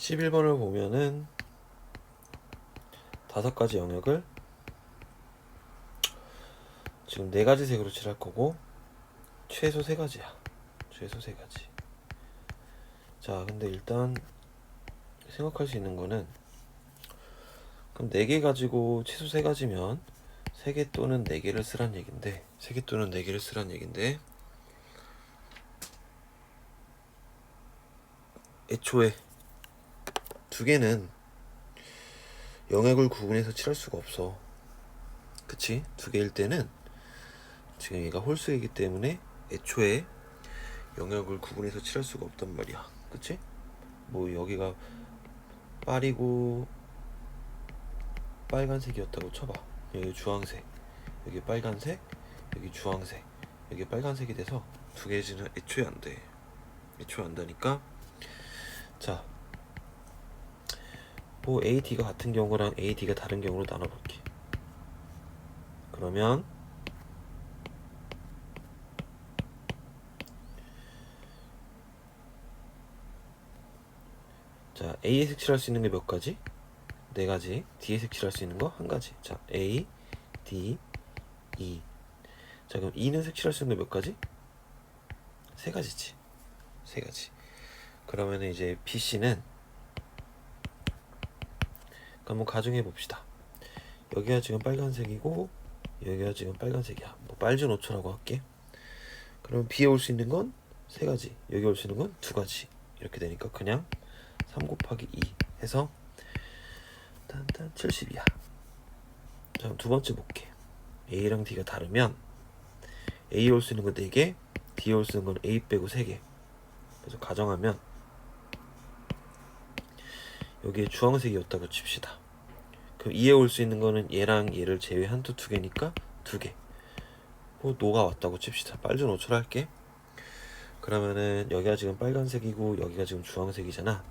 11번을 보면은 다섯 가지 영역을 지금 네 가지 색으로 칠할 거고 최소 세 가지야. 최소 세 가지. 자, 근데 일단 생각할 수 있는 거는 그럼 네 개 가지고 최소 세 가지면 세 개 또는 네 개를 쓰란 얘긴데 세 개 또는 네 개를 쓰란 얘긴데 애초에 두 개는 영역을 구분해서 칠할 수가 없어. 그치? 두 개일 때는 지금 얘가 홀수이기 때문에 애초에 영역을 구분해서 칠할 수가 없단 말이야. 그치? 뭐 여기가 빨이고 빨간색이었다고 쳐봐. 여기 주황색, 여기 빨간색, 여기 주황색, 여기 빨간색이 돼서 두 개지는 애초에 안 돼. 애초에 안 되니까 자, 뭐 A, D가 같은 경우랑 A, D가 다른 경우로 나눠볼게. 그러면 자, A에 색칠할 수 있는 게 몇 가지? 네 가지. D에 색칠할 수 있는 거 한 가지. 자, A, D, E. 자, 그럼 E는 색칠할 수 있는 게 몇 가지? 세 가지지. 세 가지. 그러면 이제 B, C는 한번 가정해 봅시다. 여기가 지금 빨간색이고 여기가 지금 빨간색이야. 뭐 빨주 노초라고 할게. 그러면 B에 올 수 있는 건 세 가지. 여기 올 수 있는 건 두 가지. 이렇게 되니까 그냥 3 곱하기 2 해서 단단 70이야. 자, 두 번째 볼게. A랑 D가 다르면 A에 올수 있는 건 4개, D에 올수 있는 건 A 빼고 3개. 그래서 가정하면 여기에 주황색이었다고 칩시다. 그럼 2에 올 수 있는 거는 얘랑 얘를 제외 한 두 두 개니까 두 개. 뭐 노가 왔다고 칩시다. 빨주 노출 할게. 그러면은 여기가 지금 빨간색이고 여기가 지금 주황색이잖아.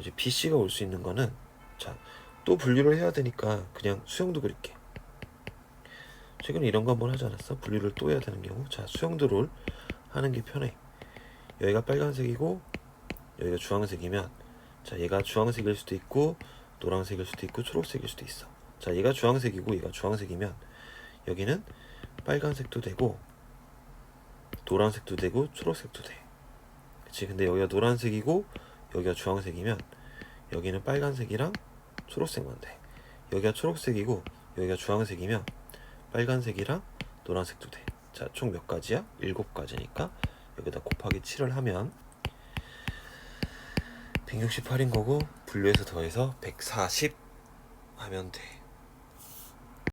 이제 BC가 올 수 있는 거는 자 또 분류를 해야 되니까 그냥 수영도 그릴게. 최근에 이런 거 한번 하지 않았어? 분류를 또 해야 되는 경우. 자 수영도를 하는 게 편해. 여기가 빨간색이고 여기가 주황색이면 자 얘가 주황색일 수도 있고 노란색일 수도 있고 초록색일 수도 있어. 자 얘가 주황색이고 얘가 주황색이면 여기는 빨간색도 되고 노란색도 되고 초록색도 돼. 그치? 근데 여기가 노란색이고 여기가 주황색이면 여기는 빨간색이랑 초록색만 돼. 여기가 초록색이고 여기가 주황색이면 빨간색이랑 노란색도 돼. 자, 총 몇 가지야? 일곱 가지니까 여기다 곱하기 7을 하면 168인 거고 분류해서 더해서 140 하면 돼.